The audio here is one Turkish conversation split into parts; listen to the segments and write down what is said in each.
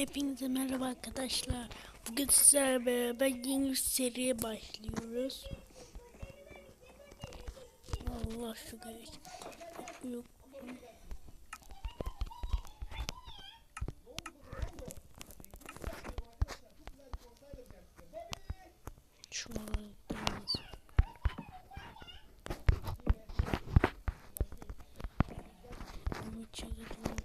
Hepinize merhaba arkadaşlar. Bugün sizlerle beraber yeni bir seriye başlıyoruz. Allah şu gerek. Yok. Şu an biraz. Bu çekilmiş.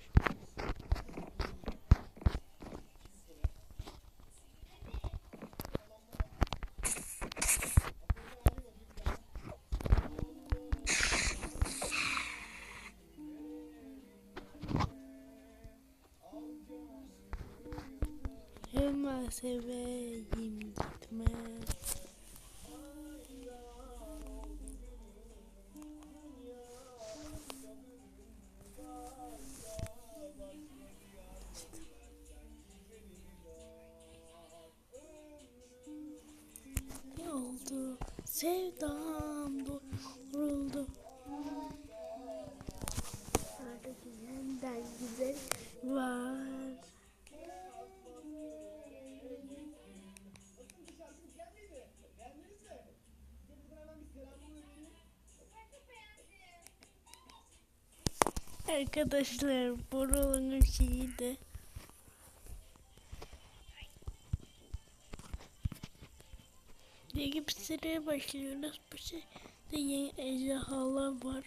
Hemen seveyim gitme. Ne? Sevdam vuruldu. Arkadaşlar Borol'un şeyi de Yeni bir seriye başlıyoruz. Bu şeyde yeni ejderhalar var.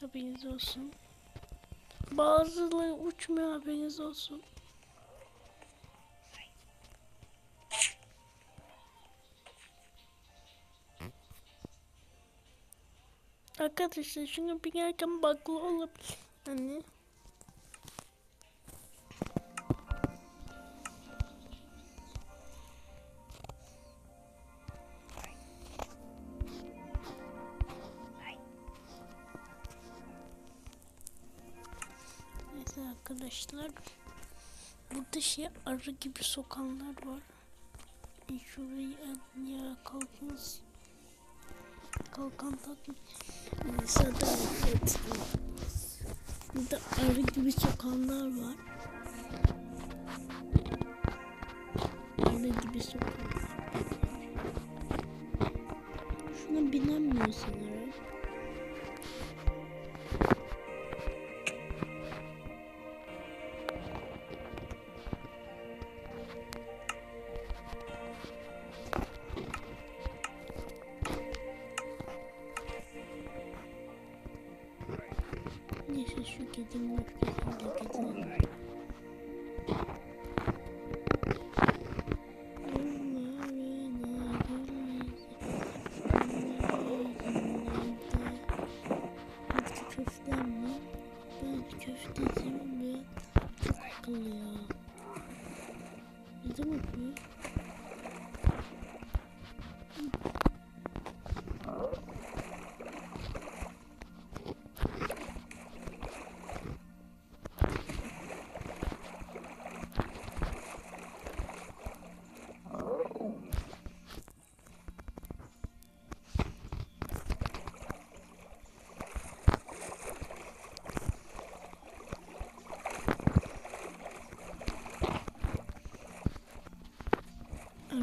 Haberiniz olsun. Bazıları uçmuyor haberiniz olsun. Arkadaşlar şunu binerken baklı olabilir. Neyse arkadaşlar. Burada şey arı gibi sokanlar var. Bir şurayı ya kalkınız. Kalkan takın. Mesela evet. Burada arı gibi sokanlar var. Arı gibi sokanlar. Şuna binemiyor Neyse şu kedinin öfkesini de gidelim.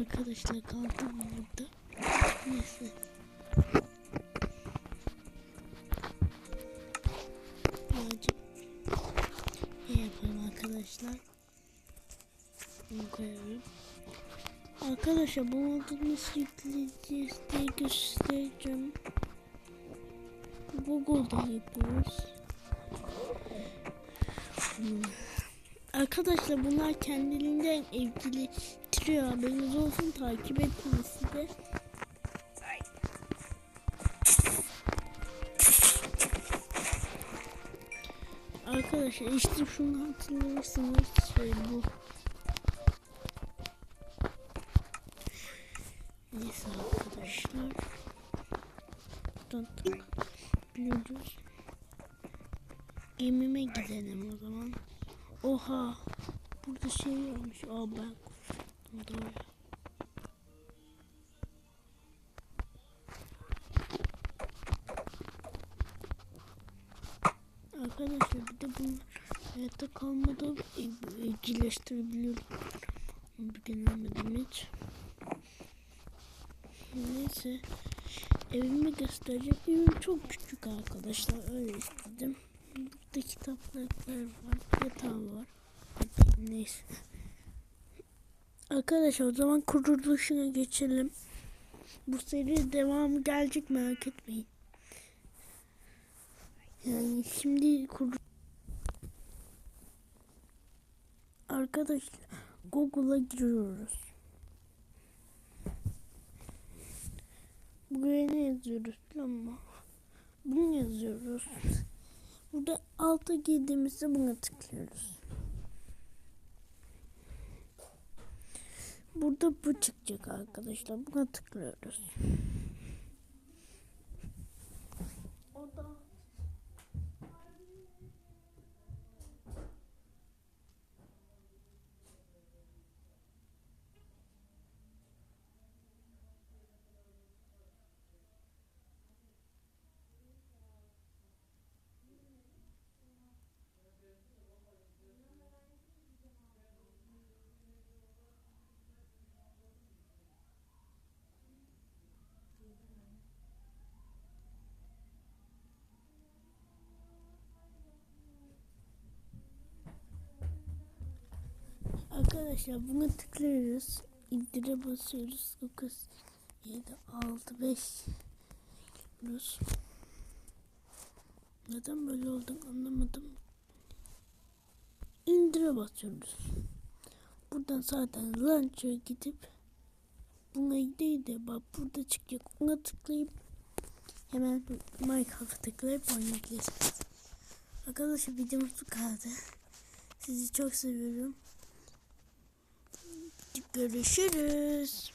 Arkadaşlar kaldım burada. Neyse. Birazcık ne yapayım arkadaşlar? Bunu koyalım. Arkadaşlar bu modu nasıl yükleyeceğiz diye göstereceğim. Google'da yapıyoruz. Hmm. Arkadaşlar bunlar kendiliğinden evcilleştiriyor. Haberiniz olsun takip etmeyin size. Arkadaşlar işte şunu hatırlarsınız şey bu. Neyse arkadaşlar. Buradan biliyoruz. Gemime gidelim o zaman. Oha. Burada şey varmış. Aa ben korktum doğru. Arkadaşlar bir de bunlar Hayatta evcilleştirebiliyorum. Onu bir denemedim hiç. Neyse. Evimi göstereceğim. Evim çok küçük arkadaşlar. Öyle istedim. Burada kitaplar var. Yatağım var. Neyse. Arkadaşlar o zaman kuruluşuna geçelim. Bu seri devamı gelecek merak etmeyin. Yani şimdi kur Arkadaşlar Google'a giriyoruz. Buraya ne yazıyoruz musun? Bunu yazıyoruz. Burada alta girdiğimizde buna tıklıyoruz. Burada bu çıkacak arkadaşlar. Buna tıklıyoruz. Arkadaşlar buna tıklıyoruz. İndire basıyoruz. 9, 7, 6, 5 diyoruz. Neden böyle oldu anlamadım. İndire basıyoruz. Buradan zaten launcher'a gidip buna değil de bak burada çıkacak. Ona tıklayıp hemen Minecraft'a tıklayıp oynayabilirsiniz. Arkadaşlar videomuz bu kadar. Sizi çok seviyorum. Görüşürüz.